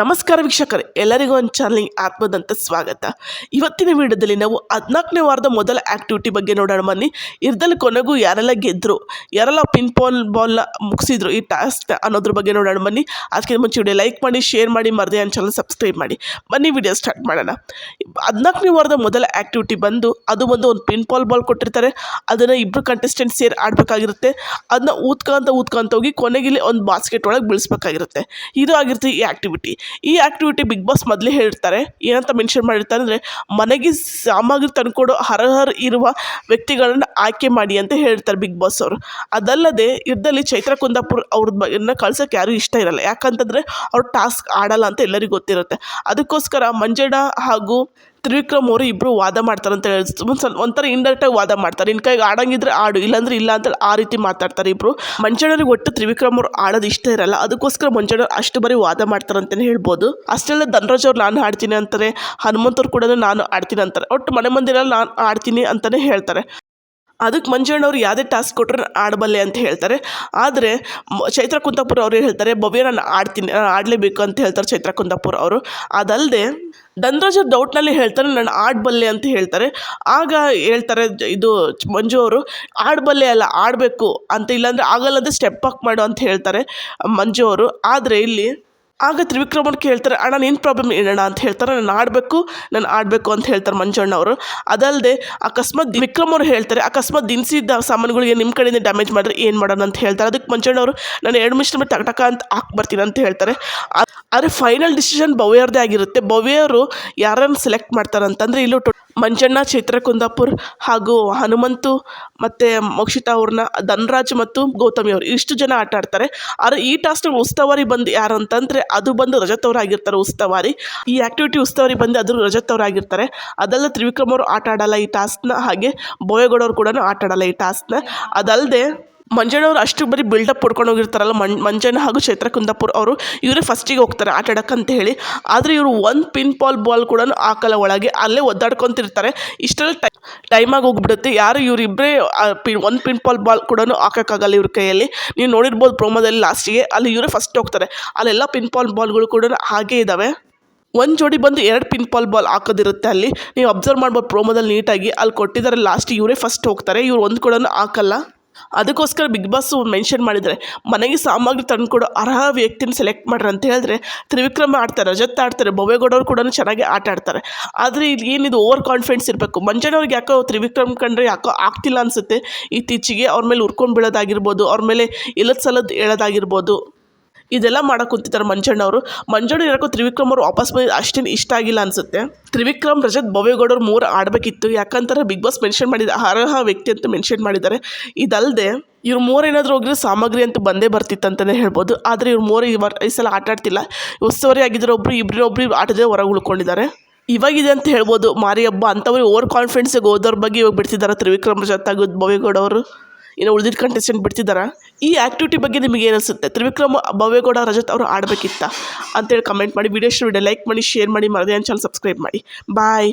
ನಮಸ್ಕಾರ ವೀಕ್ಷಕರೇ, ಎಲ್ಲರಿಗೂ ಒಂದು ಚಾನಲ್ಗೆ ಆತ್ಮದಂತ ಸ್ವಾಗತ. ಇವತ್ತಿನ ವಿಡಿಯೋದಲ್ಲಿ ನಾವು ಹದಿನಾಲ್ಕನೇ ವಾರದ ಮೊದಲ ಆ್ಯಕ್ಟಿವಿಟಿ ಬಗ್ಗೆ ನೋಡೋಣ. ಬನ್ನಿ, ಇರ್ದಲ್ಲಿ ಕೊನೆಗೂ ಯಾರೆಲ್ಲ ಗೆದ್ದರು ಯಾರೆಲ್ಲ ಪಿನ್ ಪಾಲ್ ಬಾಲ್ನ ಮುಗಿಸಿದ್ರು ಈ ಟಾಸ್ಕ್ ಅನ್ನೋದ್ರ ಬಗ್ಗೆ ನೋಡೋಣ. ಬನ್ನಿ, ಅದಕ್ಕಿಂತ ಮುಂಚೆ ವಿಡಿಯೋ ಲೈಕ್ ಮಾಡಿ ಶೇರ್ ಮಾಡಿ, ಮರದೇ ನನ್ನ ಚಾನಲ್ ಸಬ್ಸ್ಕ್ರೈಬ್ ಮಾಡಿ. ಬನ್ನಿ, ವಿಡಿಯೋ ಸ್ಟಾರ್ಟ್ ಮಾಡೋಣ. ಹದಿನಾಲ್ಕನೇ ವಾರದ ಮೊದಲ ಆ್ಯಕ್ಟಿವಿಟಿ ಬಂದು, ಅದು ಬಂದು ಒಂದು ಪಿನ್ ಪಾಲ್ ಬಾಲ್ ಕೊಟ್ಟಿರ್ತಾರೆ. ಅದನ್ನು ಇಬ್ಬರು ಕಂಟೆಸ್ಟೆಂಟ್ ಸೇರಿ ಆಡಬೇಕಾಗಿರುತ್ತೆ. ಅದನ್ನ ಊದ್ಕೊಂತ ಊದ್ಕೊಂತ ಹೋಗಿ ಕೊನೆಗಿಲ್ಲಿ ಒಂದು ಬಾಸ್ಕೆಟ್ ಒಳಗೆ ಬೀಳಿಸ್ಬೇಕಾಗಿರುತ್ತೆ. ಇದು ಆಗಿರುತ್ತೆ ಈ ಆ್ಯಕ್ಟಿವಿಟಿ ಈ ಆ್ಯಕ್ಟಿವಿಟಿ ಬಿಗ್ ಬಾಸ್ ಮೊದಲೇ ಹೇಳಿರ್ತಾರೆ ಏನಂತ ಮೆನ್ಷನ್ ಮಾಡಿರ್ತಾರೆ ಅಂದರೆ, ಮನೆಗೆ ಸಾಮಗ್ರಿ ತಂದುಕೊಡೋ ಹರಹರ್ ಇರುವ ವ್ಯಕ್ತಿಗಳನ್ನು ಆಯ್ಕೆ ಮಾಡಿ ಅಂತ ಹೇಳ್ತಾರೆ ಬಿಗ್ ಬಾಸ್ ಅವರು. ಅದಲ್ಲದೆ ಇದರಲ್ಲಿ ಚೈತ್ರ ಕುಂದಾಪುರ್ ಅವ್ರದ್ದು ಬಗ್ಗೆ ಕಳ್ಸೋಕ್ಕೆ ಯಾರೂ ಇಷ್ಟ ಇರಲ್ಲ. ಯಾಕಂತಂದರೆ, ಅವ್ರು ಟಾಸ್ಕ್ ಆಡಲ್ಲ ಅಂತ ಎಲ್ಲರಿಗೂ ಗೊತ್ತಿರುತ್ತೆ. ಅದಕ್ಕೋಸ್ಕರ ಮಂಜಣ್ಣ ಹಾಗೂ ತ್ರಿವಿಕ್ರಮ್ ಅವರು ಇಬ್ಬರು ವಾದ ಮಾಡ್ತಾರೆ ಅಂತ ಹೇಳಿ ಒಂದು ಸ್ವಲ್ಪ ಒಂಥರ ಇಂಡೈರೆಕ್ಟಾಗಿ ವಾದ ಮಾಡ್ತಾರೆ. ನಿನ್ನ ಕೈಗೆ ಆಡಂಗಿದ್ರೆ ಆಡು, ಇಲ್ಲಾಂದ್ರೆ ಇಲ್ಲ ಅಂತ ಆ ರೀತಿ ಮಾತಾಡ್ತಾರೆ ಇಬ್ಬರು ಮಂಜಣ್ಣರಿಗೆ ಒಟ್ಟು ತ್ರಿವಿಕ್ರಮ್ ಅವ್ರು ಆಡೋದು ಇಷ್ಟ ಇರಲ್ಲ. ಅದಕ್ಕೋಸ್ಕರ ಮಂಜಣ್ಣ ಅಷ್ಟು ಬರೀ ವಾದ ಮಾಡ್ತಾರೆ ಅಂತಲೇ ಹೇಳ್ಬೋದು. ಅಷ್ಟೆಲ್ಲ ಧನರಾಜ್ ಅವ್ರು ನಾನು ಆಡ್ತೀನಿ ಅಂತಾರೆ ಹನುಮಂತವ್ರು ಕೂಡ ನಾನು ಆಡ್ತೀನಿ ಅಂತಾರೆ. ಒಟ್ಟು ಮನೆ ಮಂದಿರಲ್ಲಿ ನಾನು ಆಡ್ತೀನಿ ಅಂತಲೇ ಹೇಳ್ತಾರೆ. ಅದಕ್ಕೆ ಮಂಜಣ್ಣವ್ರು ಯಾವುದೇ ಟಾಸ್ಕ್ ಕೊಟ್ಟರೆ ಆಡಬಲ್ಲೆ ಅಂತ ಹೇಳ್ತಾರೆ. ಆದರೆ ಚೈತ್ರ ಕುಂದಾಪುರ ಅವರು ಹೇಳ್ತಾರೆ, ಭವ್ಯ, ನಾನು ಆಡ್ತೀನಿ ಆಡಲೇಬೇಕು ಅಂತ ಹೇಳ್ತಾರೆ ಚೈತ್ರ ಕುಂದಾಪುರ ಅವರು. ಅದಲ್ಲದೆ ಧನರಾಜ ಡೌಟ್ನಲ್ಲಿ ಹೇಳ್ತಾರೆ, ನಾನು ಆಡಬಲ್ಲೆ ಅಂತ ಹೇಳ್ತಾರೆ. ಆಗ ಹೇಳ್ತಾರೆ ಇದು ಮಂಜು ಅವರು, ಆಡಬಲ್ಲೆ ಅಲ್ಲ, ಆಡಬೇಕು ಅಂತ, ಇಲ್ಲಾಂದರೆ ಆಗಲ್ಲ ಅಂದರೆ ಸ್ಟೆಪ್ ಅಪ್ ಮಾಡು ಅಂತ ಹೇಳ್ತಾರೆ ಮಂಜು ಅವರು. ಆದರೆ ಇಲ್ಲಿ ಆಗ ತ್ರಿವಿಕ್ರಮನ್ ಕೇಳ್ತಾರೆ, ಅಣ್ಣ ನಿನ್ನ ಪ್ರಾಬ್ಲಮ್ ಏನಣ್ಣ? ಅಂತ ಹೇಳ್ತಾರೆ, ನಾನು ಆಡಬೇಕು ನಾನು ಆಡಬೇಕು ಅಂತ ಹೇಳ್ತಾರೆ ಮಂಜಣ್ಣ ಅವರು ಅದಲ್ಲದೆ ಅಕಸ್ಮಾತ್ ವಿಕ್ರಮ್ ಅವರು ಹೇಳ್ತಾರೆ, ಅಕಸ್ಮಾತ್ ದಿನಸಿದ್ದ ಸಾಮಾನುಗಳಿಗೆ ನಿಮ್ಮ ಕಡೆಯಿಂದ ಡ್ಯಾಮೇಜ್ ಮಾಡಿದ್ರೆ ಏನು ಮಾಡೋಣ? ಅಂತ ಹೇಳ್ತಾರೆ. ಅದಕ್ಕೆ ಮಂಜಣ್ಣ ಅವರು ನಾನು ಎರಡು ಮಿಷ್ಟ್ರ ಮೇಲೆ ಟಕ ಟಕ ಅಂತ ಹಾಕಿ ಬರ್ತೀನಿ ಅಂತ ಹೇಳ್ತಾರೆ. ಆದರೆ ಫೈನಲ್ ಡಿಸಿಷನ್ ಭವ್ಯರದೇ ಆಗಿರುತ್ತೆ. ಭವ್ಯರು ಯಾರನ್ನು ಸೆಲೆಕ್ಟ್ ಮಾಡ್ತಾರೆ ಅಂತಂದರೆ ಇಲ್ಲೂ ಟೊ ಮಂಜಣ್ಣ ಚೈತ್ರ ಕುಂದಾಪುರ್ ಹಾಗೂ ಹನುಮಂತು ಮತ್ತು ಮೋಕ್ಷಿತಾ ಅವ್ರನ್ನ, ಧನ್ರಾಜ್ ಮತ್ತು ಗೌತಮಿ ಅವರು ಇಷ್ಟು ಜನ ಆಟ ಆಡ್ತಾರೆ. ಆದರೆ ಈ ಟಾಸ್ಕ್ನ ಉಸ್ತುವಾರಿ ಬಂದು ಯಾರು ಅಂತಂದರೆ ಅದು ಬಂದು ರಜತ್ ಅವ್ರು ಆಗಿರ್ತಾರೆ ಉಸ್ತುವಾರಿ. ಈ ಆ್ಯಕ್ಟಿವಿಟಿ ಉಸ್ತುವಾರಿ ಬಂದು ಅದು ರಜತ್ ಆಗಿರ್ತಾರೆ. ಅದೆಲ್ಲ ತ್ರಿವಿಕ್ರಮ್ ಅವರು ಆಟ ಆಡಲ್ಲ ಈ ಟಾಸ್ಕ್ನ ಹಾಗೆ ಬೋಯಗೌಡವ್ರು ಕೂಡ ಆಟ ಆಡಲ್ಲ ಈ ಟಾಸ್ಕ್ನ ಅದಲ್ಲದೆ ಮಂಜಣ್ಣವ್ರು ಅಷ್ಟು ಬರೀ ಬಿಲ್ಡಪ್ ಪಡ್ಕೊಂಡು ಹೋಗಿರ್ತಾರಲ್ಲ ಮಂ ಮಂಜಣ್ಣ ಹಾಗೂ ಚೈತ್ರ ಕುಂದಾಪುರ್ ಅವರು, ಇವರೇ ಫಸ್ಟಿಗೆ ಹೋಗ್ತಾರೆ ಆಟ ಆಡೋಕ್ಕಂತ ಹೇಳಿ. ಆದರೆ ಇವರು ಒಂದು ಪಿನ್ ಪಾಲ್ ಬಾಲ್ ಕೂಡ ಹಾಕಲ್ಲ ಒಳಗೆ, ಅಲ್ಲೇ ಒದ್ದಾಡ್ಕೊತಿರ್ತಾರೆ. ಇಷ್ಟರಲ್ಲಿ ಟೈ ಟೈಮಾಗಿ ಹೋಗ್ಬಿಡುತ್ತೆ. ಯಾರು ಇವರಿಬ್ಬರೇ ಪಿನ್ ಒಂದು ಪಿನ್ ಪಾಲ್ ಬಾಲ್ ಕೂಡ ಹಾಕೋಕ್ಕಾಗಲ್ಲ ಇವ್ರ ಕೈಯಲ್ಲಿ. ನೀವು ನೋಡಿರ್ಬೋದು ಪ್ರೋಮೋದಲ್ಲಿ ಲಾಸ್ಟಿಗೆ ಅಲ್ಲಿ ಇವರೇ ಫಸ್ಟ್ ಹೋಗ್ತಾರೆ. ಅಲ್ಲೆಲ್ಲ ಪಿನ್ ಪಾಲ್ ಬಾಲ್ಗಳು ಕೂಡ ಹಾಗೇ ಇದ್ದಾವೆ ಒಂದು ಜೋಡಿ ಬಂದು ಎರಡು ಪಿನ್ ಪಾಲ್ ಬಾಲ್ ಹಾಕೋದಿರುತ್ತೆ ಅಲ್ಲಿ. ನೀವು ಅಬ್ಸರ್ವ್ ಮಾಡ್ಬೋದು ಪ್ರೋಮೋದಲ್ಲಿ ನೀಟಾಗಿ ಅಲ್ಲಿ ಕೊಟ್ಟಿದ್ದಾರೆ ಲಾಸ್ಟ್ ಇವರೇ ಫಸ್ಟ್ ಹೋಗ್ತಾರೆ. ಇವ್ರು ಒಂದು ಕೂಡ ಹಾಕಲ್ಲ. ಅದಕ್ಕೋಸ್ಕರ ಬಿಗ್ ಬಾಸ್ ಮೆನ್ಷನ್ ಮಾಡಿದರೆ, ಮನೆಗೆ ಸಾಮಗ್ರಿ ತಂದುಕೊಡೋ ಅರ್ಹ ವ್ಯಕ್ತಿನ ಸೆಲೆಕ್ಟ್ ಮಾಡ್ರಿ ಅಂತ ಹೇಳಿದ್ರೆ, ತ್ರಿವಿಕ್ರಮ ಆಡ್ತಾರೆ, ರಜತ್ ಆಡ್ತಾರೆ, ಭವ್ಯಗೌಡವ್ರು ಕೂಡ ಚೆನ್ನಾಗಿ ಆಟ ಆಡ್ತಾರೆ. ಆದರೆ ಇಲ್ಲಿ ಏನಿದು ಓವರ್ ಕಾನ್ಫಿಡೆನ್ಸ್ ಇರಬೇಕು? ಮಂಜಣ್ಣವ್ರಿಗೆ ಯಾಕೋ ತ್ರಿವಿಕ್ರಮ್ ಕಂಡ್ರೆ ಯಾಕೋ ಆಗ್ತಿಲ್ಲ ಅನಿಸುತ್ತೆ. ಇತ್ತೀಚೆಗೆ ಅವ್ರ ಮೇಲೆ ಉರ್ಕೊಂಡು ಬೀಳೋದಾಗಿರ್ಬೋದು, ಅವ್ರ ಮೇಲೆ ಇಲ್ಲದ ಸಲದ ಹೇಳೋದಾಗಿರ್ಬೋದು. ಇದೆಲ್ಲ ಮಾಡಕ್ಕೆ ಕುಂತಿದ್ದಾರೆ ಮಂಜಣ್ಣವರು ಮಂಜಣ್ಣ ಇರೋಕ್ಕೂ ತ್ರಿವಿಕ್ರಮ್ ಅವರು ವಾಪಸ್ ಬಂದಿದ್ದು ಅಷ್ಟೇನು ಇಷ್ಟ ಆಗಿಲ್ಲ ಅನಿಸುತ್ತೆ. ತ್ರಿವಿಕ್ರಮ್, ರಜತ್ ಭವ್ಯಗೌಡರು ಮೂರು ಆಡಬೇಕಿತ್ತು. ಯಾಕಂತಾರೆ ಬಿಗ್ ಬಾಸ್ ಮೆನ್ಷನ್ ಮಾಡಿದ ಅರ್ಹ ವ್ಯಕ್ತಿ ಅಂತ ಮೆನ್ಷನ್ ಮಾಡಿದ್ದಾರೆ. ಇದಲ್ಲದೆ ಇವ್ರು ಮೂರು ಏನಾದರೂ ಹೋಗಿದ್ರೆ ಸಾಮಗ್ರಿ ಅಂತೂ ಬಂದೇ ಬರ್ತಿತ್ತು ಅಂತಲೇ ಹೇಳ್ಬೋದು. ಆದರೆ ಇವ್ರು ಮೂರು ಈ ಸಲ ಆಟ ಆಡ್ತಿಲ್ಲ. ಉಸ್ತುವಾರಿ ಆಗಿದ್ದರೆ ಒಬ್ಬರು ಇಬ್ಬರೊಬ್ಬರು ಆಟದೇ ಹೊರಗೆ ಉಳ್ಕೊಂಡಿದ್ದಾರೆ. ಇವಾಗಿದೆ ಅಂತ ಹೇಳ್ಬೋದು ಮಾರಿ ಹಬ್ಬ ಅಂಥವ್ರಿಗೆ ಓವರ್ ಕಾನ್ಫಿಡೆನ್ಸಿಗೆ ಹೋದವ್ರ ಬಗ್ಗೆ ಇವಾಗ ಬಿಡ್ತಿದ್ದಾರೆ ತ್ರಿವಿಕ್ರಮ್, ರಜತ್ ಭವ್ಯಗೌಡ ಅವರು. ಇನ್ನು ಉಳಿದಿದ್ದ ಕಂಟೆಸ್ಟೆಂಟ್ ಬಿಡ್ತಿದ್ದಾರೆ? ಈ ಆ್ಯಕ್ಟಿವಿಟಿ ಬಗ್ಗೆ ನಿಮಗೆ ಏನಿಸುತ್ತೆ ತ್ರಿವಿಕ್ರಮ ಭವ್ಯಗೌಡ, ರಜತ್ ಅವರು ಆಡಬೇಕಿತ್ತ? ಅಂತೇಳಿ ಕಮೆಂಟ್ ಮಾಡಿ ವಿಡಿಯೋ ಇಷ್ಟ ಲೈಕ್ ಮಾಡಿ ಶೇರ್ ಮಾಡಿ, ಮರದೇ ಚಾನಲ್ ಸಬ್ಸ್ಕ್ರೈಬ್ ಮಾಡಿ. ಬಾಯ್